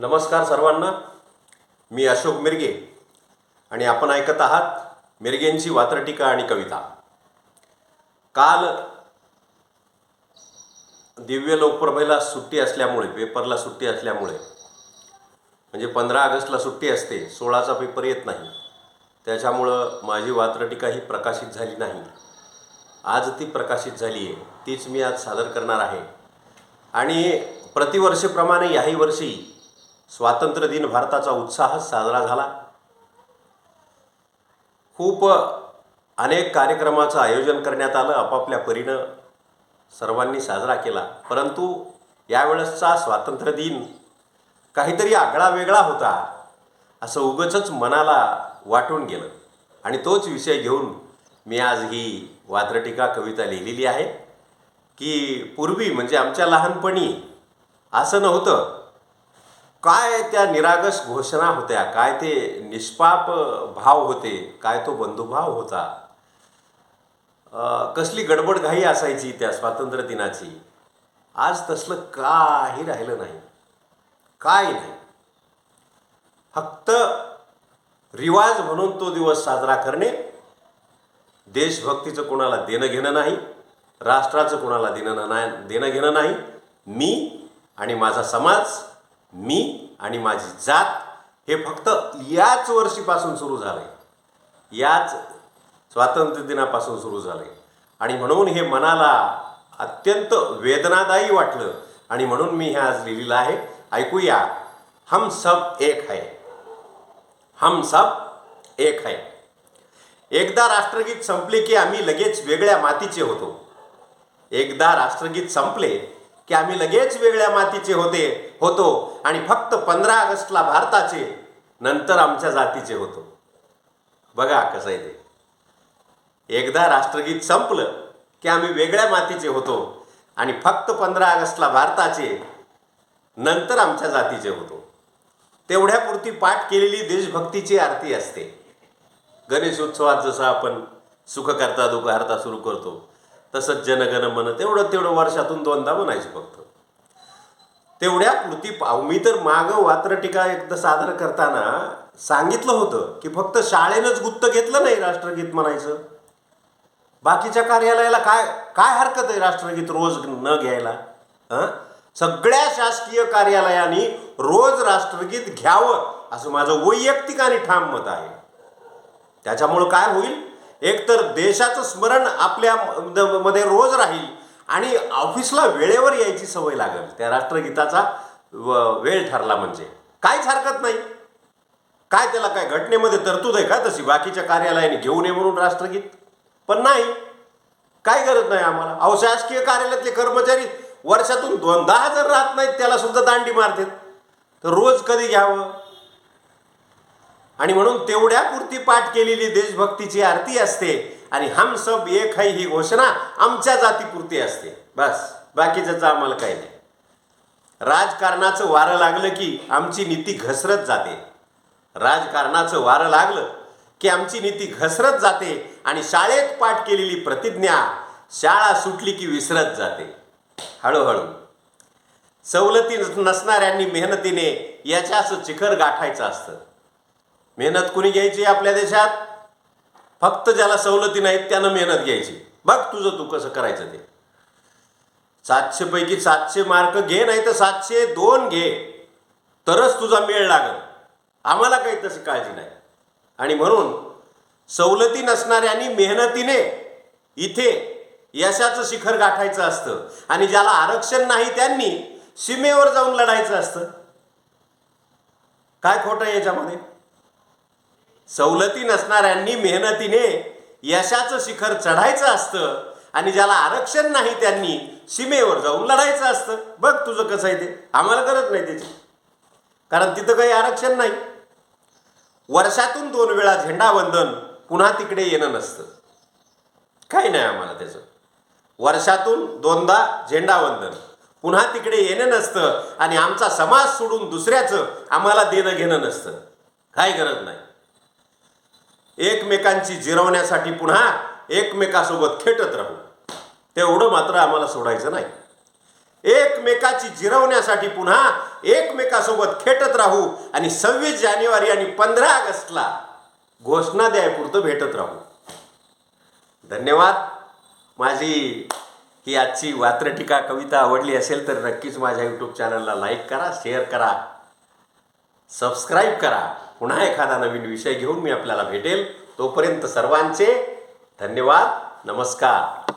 नमस्कार सर्वांना. मी अशोक मिरगे आणि आपण ऐकत आहात मिरगेंची वात्रटीका आणि कविता. काल दिव्य लोकप्रभेला सुट्टी असल्यामुळे पेपरला सुट्टी असल्यामुळे म्हणजे पंधरा ऑगस्टला सुट्टी असते सोळाचा पेपर येत नाही. त्याच्यामुळं माझी वात्रटीका ही प्रकाशित झाली नाही. आज ती प्रकाशित झाली आहे तीच मी आज सादर करणार आहे. आणि प्रतिवर्षीप्रमाणे याही वर्षी स्वातंत्र्य दिन भारताचा उत्साह साजरा झाला. खूप अनेक कार्यक्रमाचं आयोजन करण्यात आलं आपापल्या परीनं सर्वांनी साजरा केला. परंतु यावेळेसचा स्वातंत्र्य दिन काहीतरी आगळा वेगळा होता असं उगचच मनाला वाटून गेलं. आणि तोच विषय घेऊन मी आज ही वात्रटिका कविता लिहिलेली आहे की पूर्वी म्हणजे आमच्या लहानपणी असं नव्हतं काय त्या निरागस घोषणा होत्या? काय ते निष्पाप भाव होते? काय तो बंधुभाव होता? कसली गडबड घाई असायची त्या स्वातंत्र्य दिनाची? आज तसलं काही राहिलं नाही. काय नाही. फक्त रिवाज म्हणून तो दिवस साजरा करणे. देशभक्तीचं कोणाला देणं घेणं नाही. राष्ट्राचं कोणाला देणं नाही देणं घेणं नाही. मी आणि माझा समाज मी आणि माझी जात हे फक्त याच वर्षीपासून सुरू झालं आहे याच स्वातंत्र्य दिनापासून सुरू झालं आहे आणि म्हणून हे मनाला अत्यंत वेदनादायी वाटलं. आणि म्हणून मी हे आज लिहिलेलं आहे. ऐकूया. हम सब एक है. हम सब एक है. एकदा राष्ट्रगीत संपले की आम्ही लगेच वेगळ्या मातीचे होतो. एकदा राष्ट्रगीत संपले की आम्ही लगेच वेगळ्या मातीचे होते होतो आणि फक्त पंधरा ऑगस्टला भारताचे नंतर आमच्या जातीचे होतो. बघा कसं आहे ते. एकदा राष्ट्रगीत संपलं की आम्ही वेगळ्या मातीचे होतो आणि फक्त पंधरा ऑगस्टला भारताचे नंतर आमच्या जातीचे होतो. तेवढ्यापुरती पाठ केलेली देशभक्तीची आरती असते. गणेशोत्सवात जसं आपण सुख करता दुःख हरता सुरू करतो तसंच जनगण मन तेवढं तेवढं वर्षातून दोनदा म्हणायचं फक्त. तेवढ्या पुरती पाव मी तर मागं वात्रटिका एकदा सादर करताना सांगितलं होतं की फक्त शाळेनंच गुत्त घेतलं नाही राष्ट्रगीत म्हणायचं. बाकीच्या कार्यालयाला काय काय हरकत आहे राष्ट्रगीत रोज न घ्यायला? हं? सगळ्या शासकीय कार्यालयांनी रोज राष्ट्रगीत घ्यावं असं माझं वैयक्तिक आणि ठाम मत आहे. त्याच्यामुळं काय होईल? एकतर देशाचं स्मरण आपल्या मध्ये रोज राहील आणि ऑफिसला वेळेवर यायची सवय लागेल. त्या राष्ट्रगीताचा व- वेळ ठरला म्हणजे. काहीच हरकत नाही. काय त्याला काय घटनेमध्ये तरतूद आहे का तशी? बाकीच्या कार्यालयाने घेऊ नये म्हणून राष्ट्रगीत? पण नाही. काय गरज नाही आम्हाला. अहो शासकीय कार्यालयातले कर्मचारी वर्षातून दोनदा हजार राहत नाहीत त्याला सुद्धा दांडी मारतात. तर रोज कधी घ्यावं? आणि म्हणून तेवढ्यापुरती पाठ केलेली देशभक्तीची आरती असते आणि हम सब एक है ही घोषणा आमच्या जातीपुरती असते. बस बाकीचं आम्हाला काही नाही. राजकारणाचं वारं लागलं की आमची नीती घसरत जाते. राजकारणाचं वारं लागलं की आमची नीती घसरत जाते आणि शाळेत पाठ केलेली प्रतिज्ञा शाळा सुटली की विसरत जाते. हळूहळू. सवलती नसणाऱ्यांनी मेहनतीने याच्याच चिखर गाठायचं असतं. मेहनत कुणी घ्यायची आपल्या देशात? फक्त ज्याला सवलती नाहीत त्यानं मेहनत घ्यायची. बघ तुझं तू कसं करायचं ते. सातशे पैकी सातशे मार्क घे नाही तर सातशे दोन घे. तरच तुझा मेळ लागल. आम्हाला काही तशी काळजी नाही. आणि म्हणून सवलती नसणाऱ्यांनी मेहनतीने इथे यशाचं शिखर गाठायचं असतं. आणि ज्याला आरक्षण नाही त्यांनी सीमेवर जाऊन लढायचं असतं. काय खोटं याच्यामध्ये? सवलती नसणाऱ्यांनी मेहनतीने यशाचं शिखर चढायचं असतं आणि ज्याला आरक्षण नाही त्यांनी सीमेवर जाऊन लढायचं असतं. बघ तुझं कसं आहे ते. आम्हाला गरज नाही त्याची. कारण तिथं काही आरक्षण नाही. वर्षातून दोन वेळा झेंडावंदन पुन्हा तिकडे येणं नसतं. काही नाही आम्हाला त्याचं. वर्षातून दोनदा झेंडावंदन पुन्हा तिकडे येणं नसतं आणि आमचा समाज सोडून दुसऱ्याचं आम्हाला देणं घेणं नसतं. काही गरज नाही. एकमेकांची जिरवण्यासाठी पुन्हा एकमेकासोबत खेटत राहू. तेवढं मात्र आम्हाला सोडायचं नाही. एकमेकाची जिरवण्यासाठी पुन्हा एकमेकासोबत खेटत राहू आणि सव्वीस जानेवारी आणि पंधरा ऑगस्टला घोषणा द्यायपुरतं भेटत राहू. धन्यवाद. माझी ही आजची वात्रटिका कविता आवडली असेल तर नक्कीच माझ्या यूट्यूब चॅनलला लाईक करा शेअर करा. सबस्क्राईब करा. पुन्हा एखादा नवीन विषय घेऊन मी आपल्याला भेटेल. तोपर्यंत सर्वांचे धन्यवाद. नमस्कार.